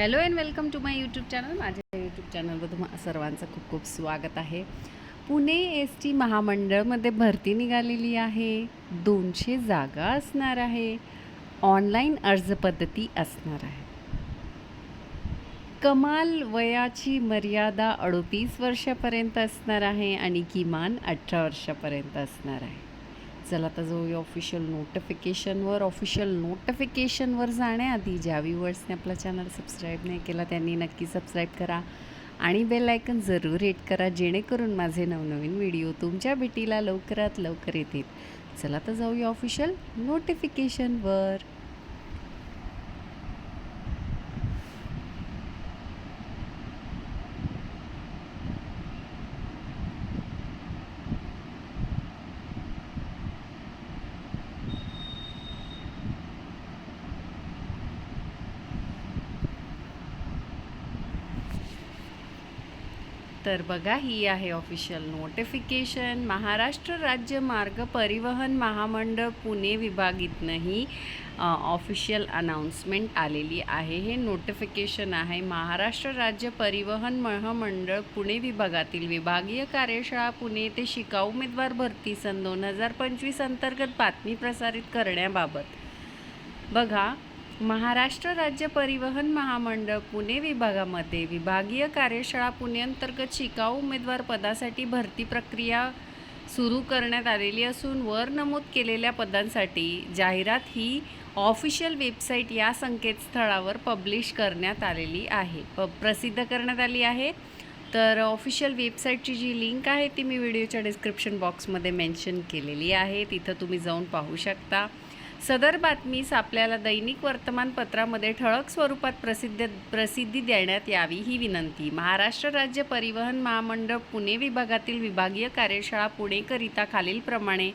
Hello and welcome to my YouTube channel. माझ्या YouTube चॅनलवर तुम्हा सर्वांचं खूप खूप स्वागत आहे. पुणे एस टी महामंडळमध्ये भरती निघालेली आहे. दोनशे जागा असणार आहे. ऑनलाईन अर्ज पद्धती असणार आहे. कमाल वयाची मर्यादा अडोतीस वर्षापर्यंत असणार आहे आणि किमान अठरा वर्षापर्यंत असणार आहे. चला आता जाऊया ऑफिशियल नोटिफिकेशनवर ऑफिशियल नोटिफिकेशनवर जाण्याआधी ज्या व्ह्युअर्सने आपला चॅनल सबस्क्राईब नाही केला त्यांनी नक्की सबस्क्राईब करा आणि बेल आयकन जरूर हिट करा जेणेकरून माझे नवनवीन व्हिडिओ तुमच्या भेटीला लवकरात लवकर येतील. चला तर जाऊया ऑफिशियल नोटिफिकेशनवर तर बघा ही आहे ऑफिशियल नोटिफिकेशन महाराष्ट्र राज्य मार्ग परिवहन महामंडळ पुणे विभागीतनंही ऑफिशियल अनाऊन्समेंट आलेली आहे. हे नोटिफिकेशन आहे महाराष्ट्र राज्य परिवहन महामंडळ पुणे विभागातील विभागीय कार्यशाळा पुणे येथे शिकाऊ उमेदवार भरती सन दोन हजार पंचवीस अंतर्गत बातमी प्रसारित करण्याबाबत. बघा महाराष्ट्र राज्य परिवहन महामंडळ पुणे विभागामध्ये विभागीय कार्यशाळा पुणे अंतर्गत शिकाऊ उमेदवार पदासाठी भरती प्रक्रिया सुरू करण्यात आलेली असून वर नमूद केलेल्या पदांसाठी जाहिरात ही ऑफिशियल वेबसाईट या संकेतस्थळावर पब्लिश करण्यात आलेली आहे. प प्रसिद्ध करण्यात आली आहे. तर ऑफिशियल वेबसाईटची जी लिंक आहे ती मी व्हिडिओच्या डिस्क्रिप्शन बॉक्समध्ये मेन्शन केलेली आहे. तिथं तुम्ही जाऊन पाहू शकता. सदर बातमीस आपल्याला दैनिक वर्तमानपत्रामध्ये ठळक स्वरूपात प्रसिद्ध प्रसिद्धी देण्यात यावी ही विनंती. महाराष्ट्र राज्य परिवहन महामंडळ पुणे विभागातील विभागीय कार्यशाळा पुणेकरिता खालीलप्रमाणे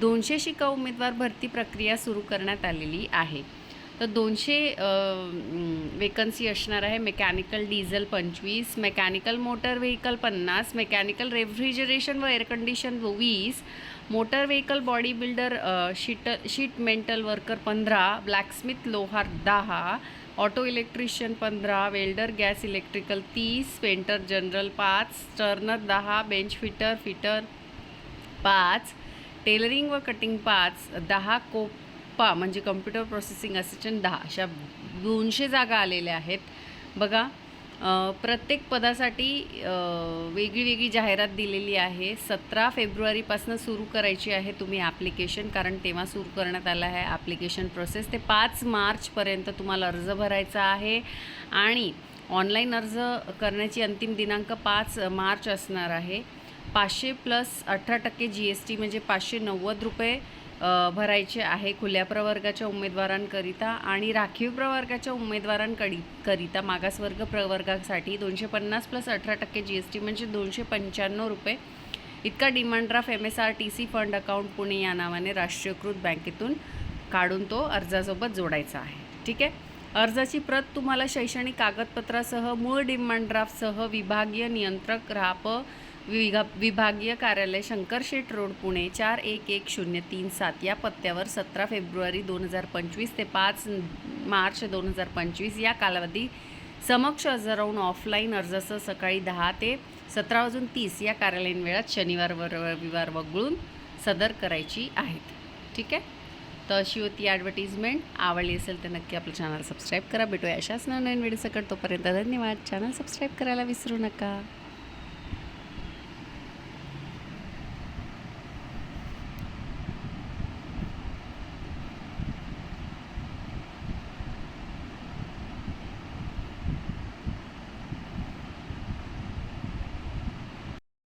दोनशे शिकाऊ उमेदवार भरती प्रक्रिया सुरू करण्यात आलेली आहे. तर दोनशे वेकन्सी असणार आहे. मेकॅनिकल डिझेल पंचवीस मेकॅनिकल मोटर व्हेकल पन्नास मेकॅनिकल रेफ्रिजरेशन व एअर कंडिशन वीस motor vehicle body builder sheet sheet metal worker पंधरा ब्लॅकस्मिथ लोहार दहा ऑटो इलेक्ट्रिशियन पंधरा वेल्डर गॅस इलेक्ट्रिकल तीस पेंटर जनरल पाच टर्नर दहा बेंच फिटर फिटर पाच टेलरिंग व कटिंग पाच दहा कोप म्हणजे कम्प्युटर प्रोसेसिंग असिस्टंट दहा अशा दोनशे जागा आलेल्या आहेत. बघा प्रत्येक पदासाठी वेगळी वेगळी जाहिरात दिलेली आहे. सतरा फेब्रुवारीपासून सुरू करायची आहे तुम्ही ॲप्लिकेशन कारण तेव्हा सुरू करण्यात आलं आहे ॲप्लिकेशन प्रोसेस ते पाच मार्चपर्यंत तुम्हाला अर्ज भरायचा आहे. आणि ऑनलाईन अर्ज करण्याची अंतिम दिनांक पाच मार्च असणार आहे. पाचशे प्लस अठरा टक्के जी एस टी म्हणजे पाचशे नव्वद रुपये भरायचे आहे खुल्या प्रवर्गाच्या उमेदवारांकरिता आणि राखीव प्रवर्गाच्या उमेदवारांकडी करिता मागासवर्ग प्रवर्गासाठी दोनशे पन्नास प्लस अठरा टक्के जी एस टी म्हणजे दोनशे पंच्याण्णव रुपये. इतका demand draft M S R T C fund account Pune या नावाने राष्ट्रीयकृत बँकेतून काढून तो अर्जासोबत जोडायचा आहे. ठीक आहे? अर्जाची प्रत तुम्हाला शैक्षणिक कागदपत्रासह मूळ डिमांड ड्राफ्टसह विभागीय नियंत्रक राप विगा विभागीय कार्यालय शंकरशेठ रोड पुणे चार एक एक शून्य तीन सात या पत्त्यावर सतरा फेब्रुवारी दोन हजार पंचवीस ते पाच मार्च दोन हजार पंचवीस या कालावधी समक्ष अर्ज राहून ऑफलाईन अर्जासह सकाळी दहा ते सतरा वाजून तीस या कार्यालयीन वेळात शनिवार व रविवार वगळून सदर करायची आहेत. ठीक आहे? तर अशी होती ॲडव्हर्टिजमेंट आवडली असेल तर नक्की आपलं चॅनल सबस्क्राईब करा. भेटूया अशाच नवीन व्हिडिओ सकट तोपर्यंत धन्यवाद. चॅनल सबस्क्राईब करायला विसरू नका.